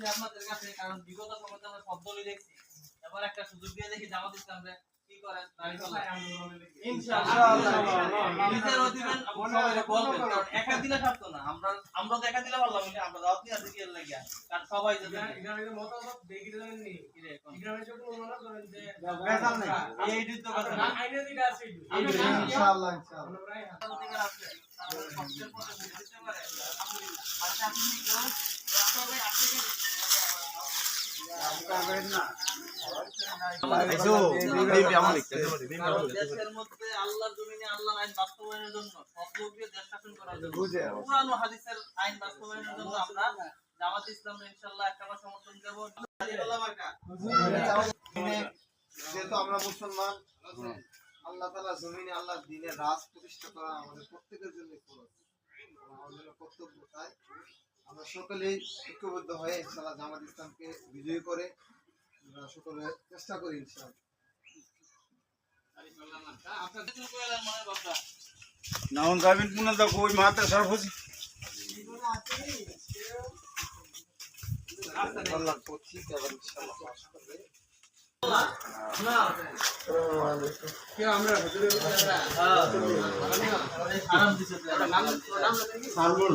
আছে আপনাদের কাছে কারণ বিগত সময় আমরা সব দেখছি। এবার একটা সুযোগ দিয়ে দেখি জামাত ইসলামরে কি করেন নিজের অধিবেন সবাই বলবেন কারণ একা দিলে থাকতো না। আমরা আমরা তো একা দিলে পারলাম না আমরা দাওয়াত নিয়ে আসি কি লাগিয়া কারণ সবাই যদি কি রে, কোন- এই যুদ্ধ কথা না। ইনশাআল্লাহ ইনশাআল্লাহ। অধিকার আছে। তারপরে কষ্টের পথে দিতে পারে। আলহামদুলিল্লাহ। আচ্ছা আপনি কি করেন? তবে আপনি জামাত ইসলাম ইনশাআল্লাহ একটা সমর্থন দেব। যেহেতু আমরা মুসলমান আল্লাহ তালা জমিনে আল্লাহ দিনের রাজ প্রতিষ্ঠা করা আমাদের প্রত্যেকের জন্য ফরজ। আমাদের কর্তব্য তাই। আমরা সকলেই ঐক্যবদ্ধ হয়ে ইনশাল্লাহ জামাত ইসলামকে বিজয়ী করে আমরা সকলে চেষ্টা করি ইনশাল্লাহ আপনার কিছু কইলেন মনে বাপটা নাউন গাবিন পুনা দা কই মাতা সর্বজি আল্লাহ করবে সালমুন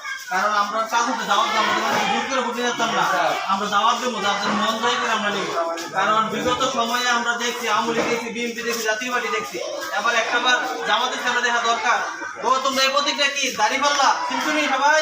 কারণ আমরা কাকুতে দাওয়াত দেবো জোর করে ভোটে যেতাম না। আমরা দাওয়াত দেবো যাদের মন যাই করে আমরা নিব। কারণ বিগত সময়ে আমরা দেখছি আওয়ামী দেখছি, বিএনপি দেখছি, জাতীয় পার্টি দেখছি। এবার একটাবার জামাতের সামনে দেখা দরকার। ও তোমরা এই প্রতীকটা কি? দাঁড়িয়ে পাল্লা কিন্তু সবাই?